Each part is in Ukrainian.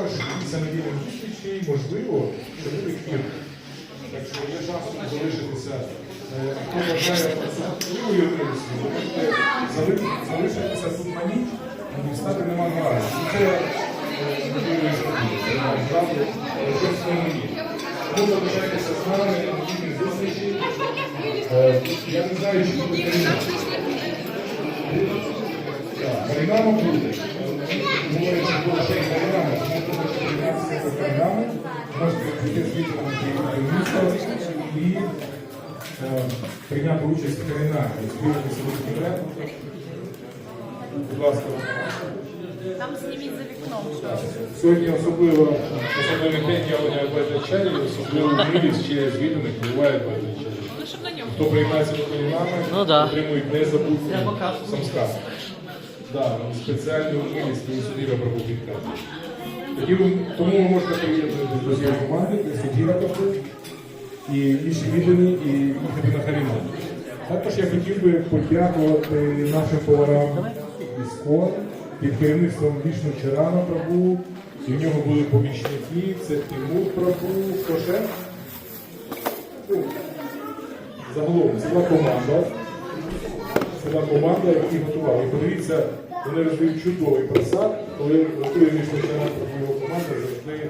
також кільця недільних зустрічей, можливо, що буде ефір. Так що є шанс залишитися. Е, Хто бажає працювати ви можете залишитися тут на ніч і стати нема гарно. Це е, і е, щось в цьому є. Тому залишайтеся з нами на недільних зустрічі. Я не знаю, чи буде Перейдемо буде. Говорячи про ще й програми, тому можете приєднатися до програми, можете прийти з відділом до міста і е, прийняти участь в співати собі секрет. Будь ласка. Там зніміть за вікном. Сьогодні особливо особливий день явлення Байтачарі, особливо милість через відданих буває Байтачарі. Ну, щоб на ньому. Хто приймається до перейнами, Ну да. отримують незабутні самскар. Да, і суддя пробудітка. Тоді тому ви можете приєднатися до цієї команди, до суддя і інші віддані, і їхати на харіман. Також я хотів би подякувати нашим поварам Іскон під керівництвом Вішну Чарана Прабу. І в нього були помічники, це Тимур Прабу, хто ще? Загалом ціла команда. Ціла команда, які готували. Подивіться, вони роздають чудовий просад, коли готує Чарана його команда, завжди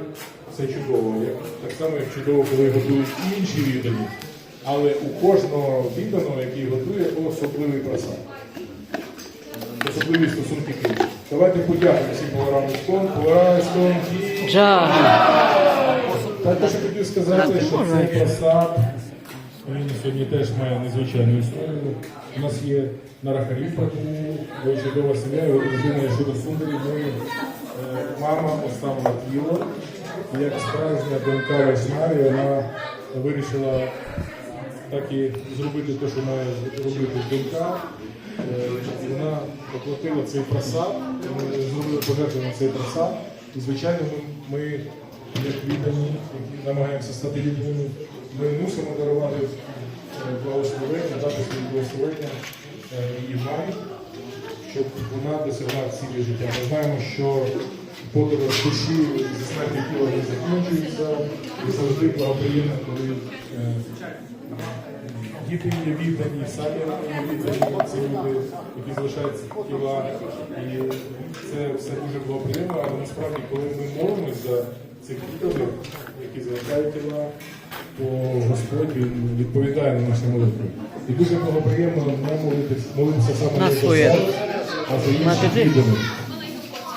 все чудово. Так само, як чудово, коли готують інші віддані. Але у кожного відданого, який готує, особливий просад. Особливі стосунки Києва. Давайте подякуємо всім поварам Іскон, повара Іскон, і Джа. також хотів сказати, що цей просад сьогодні теж має незвичайну історію. У нас є Нарахаріпа, чудова сім'я, його дружина щодо Сундері. Ми, е, мама оставила тіло. Як справжня донька Вайшнаві, вона вирішила так і зробити те, що має робити донька. Е, Вона оплатила цей просад, ми зробили пожертву на цей просад. І, звичайно, ми, як віддані, намагаємося стати відданими, ми мусимо дарувати благословення, дати свої благословення і мамі, щоб вона досягла цілі життя. Ми знаємо, що подорож душі зі смерті тіла не закінчується, і завжди благоприємно, коли е, Діти є віддані, самі є віддані, ці люди, які залишаються тіла. І це все дуже було приємно, але насправді, коли ми молимося цих відданих, які залишають тіла, то Господь він відповідає на наші молитви. І дуже благоприємно не молитись, молитися саме На себе, а за інших Напиши.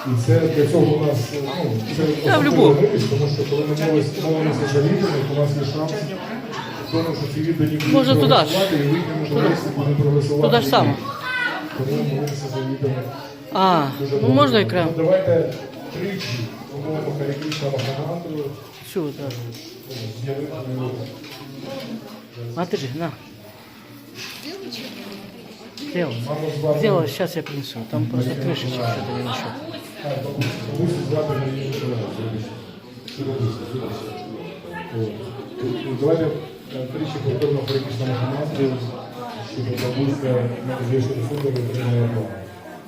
І це для цього у нас ну, це милість, тому що коли ми молимося, молимося за відданих, у нас є шанс в тому, що ці віддані будуть Може, туди ж. проголосувати, і вийти можливості будуть проголосувати. Туди ж саме. Тому молимося за відданих. А, Дуже ну можна добре. екран. Ну, Давайте тричі Харікришна Махамантру. Всю, так. з'явити На, на. Сделал. Сделал, сейчас я принесу. Там просто крышечек что-то не нашел. Давайте е, тричі повторно Харікришна Махамантру, щоб бабуся до суду і отримала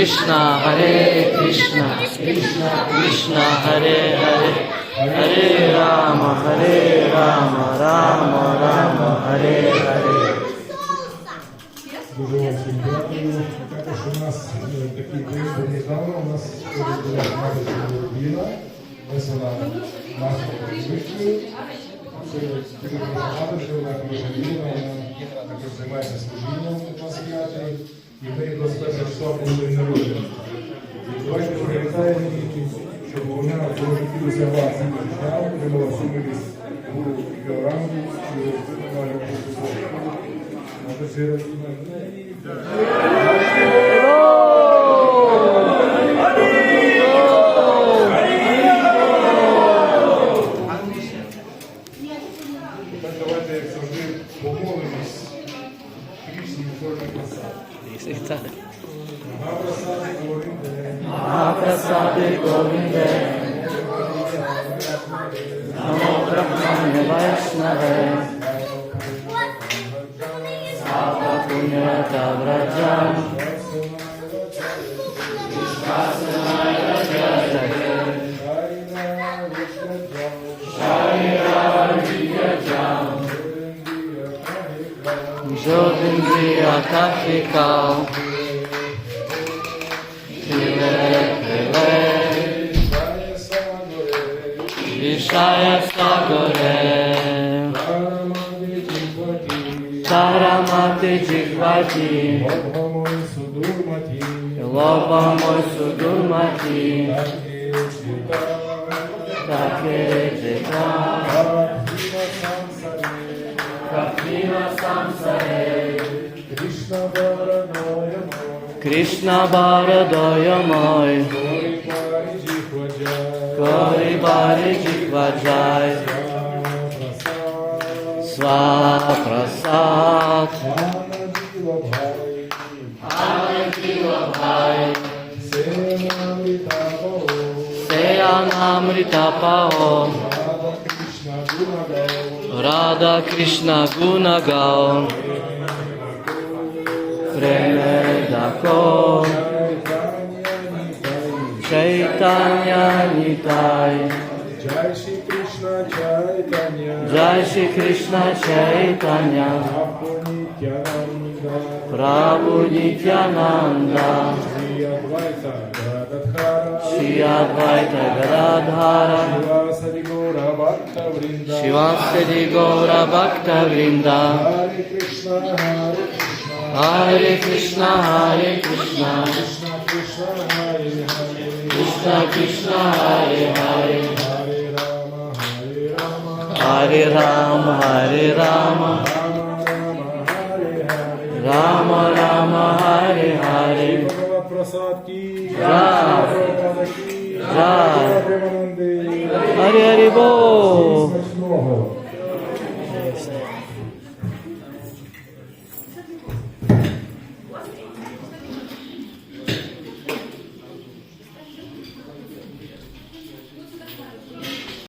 Харе Кришна, Харе Кришна, Кришна, Кришна, Харе Харе. Харе Рама, Харе Рама, Рама, Рама, Харе Харе. Дуже вам всім дякую. Також у нас е, такий день недавно, у нас була мати Україна. Ось вона наша вишкою. Це дуже багато, що вона хороша людина, вона також займається служінням у нас святі. І в неї 21 числа був день народження. І Давайте пам'ятаємо, її, щоб вона цього житті життя, отримала всю милість гуру і Георангі, і отримала любов до Бога. Надо же महाप्रसादे गोविंद नमो ब्रह्मण्य वैष्णव पुण्यता व्रजम विश्वास Kafika Pile Pile Vishaya Sagore Taramati Jigvati Loba Moj Sudurmati Take Samsare Krishna Bharadayamay Kari Bari Jikvajai Swa Prasad. Seyanamrita Pao. Radha Krishna Guna Gao Preme Dako Chaitanya Nitai Jai Shri Krishna Chaitanya Jai Shri Krishna Chaitanya Prabhu Nityananda Prabhu Nityananda Shri Advaita Gadadhara Shri Advaita Gadadhara Gaurabhaktavrinda Shivastri Gaurabhaktavrinda Hare Krishna Hare Krishna Hare Krishna Hare Krishna Krishna Krishna Hare Hare Krishna Krishna Hare Hare Hare Rama Hare Rama Rama Rama Hare Hare Prasad ki Jai Prabhupada ki Jai हरे हरि बोल